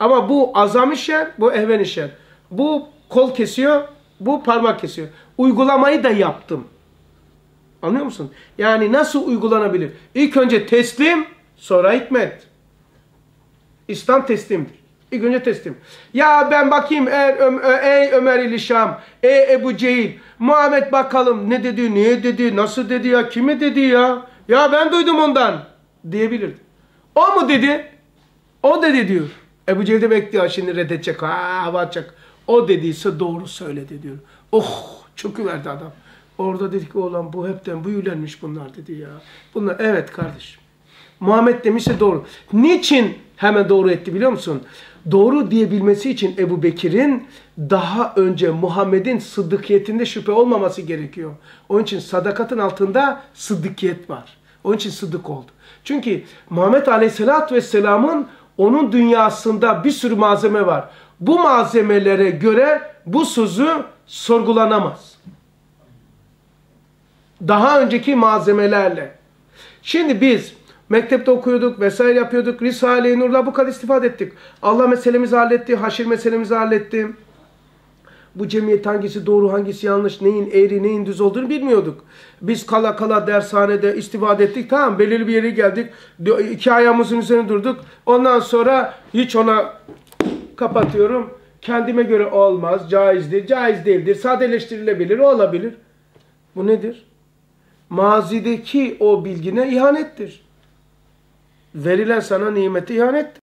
Ama bu azam şer, bu ehven şer. Bu kol kesiyor, bu parmak kesiyor. Uygulamayı da yaptım. Anlıyor musun? Yani nasıl uygulanabilir? İlk önce teslim, sonra hikmet. İslam teslimdir. İlk önce teslim. Ya ben bakayım er, Ö, ey Ömer İlişam, ey Ebu Cehil, Muhammed bakalım ne dedi, niye dedi, nasıl dedi ya, kime dedi ya? Ya ben duydum ondan diyebilirdi. O mu dedi? O dedi diyor. Ebu Cehil de bekliyor şimdi reddedecek, ha, hava atacak. O dediyse doğru söyledi diyor. Oh çöküverdi adam. Orada dedik oğlan bu hepten büyülenmiş bunlar dedi ya. Bunlar evet kardeşim. Muhammed demişse doğru. Niçin hemen doğru etti biliyor musun? Doğru diyebilmesi için Ebu Bekir'in daha önce Muhammed'in sıddıkiyetinde şüphe olmaması gerekiyor. Onun için sadakatın altında sıddıkiyet var. Onun için sıddık oldu. Çünkü Muhammed Aleyhisselatü Vesselam'ın onun dünyasında bir sürü malzeme var. Bu malzemelere göre bu sözü sorgulanamaz. Daha önceki malzemelerle. Şimdi biz mektepte okuyorduk vesaire yapıyorduk. Risale-i Nur'la bu kadar istifade ettik. Allah meselemizi halletti, haşir meselemizi halletti. Bu cemiyet hangisi doğru, hangisi yanlış, neyin eğri, neyin düz olduğunu bilmiyorduk. Biz kala kala dershanede istifade ettik. Tamam belirli bir yere geldik. iki ayağımızın üzerine durduk. Ondan sonra hiç ona kapatıyorum. Kendime göre olmaz, caizdir, caiz değildir, sadeleştirilebilir, olabilir. Bu nedir? Mazideki o bilgine ihanettir. Verilen sana nimeti ihanettir.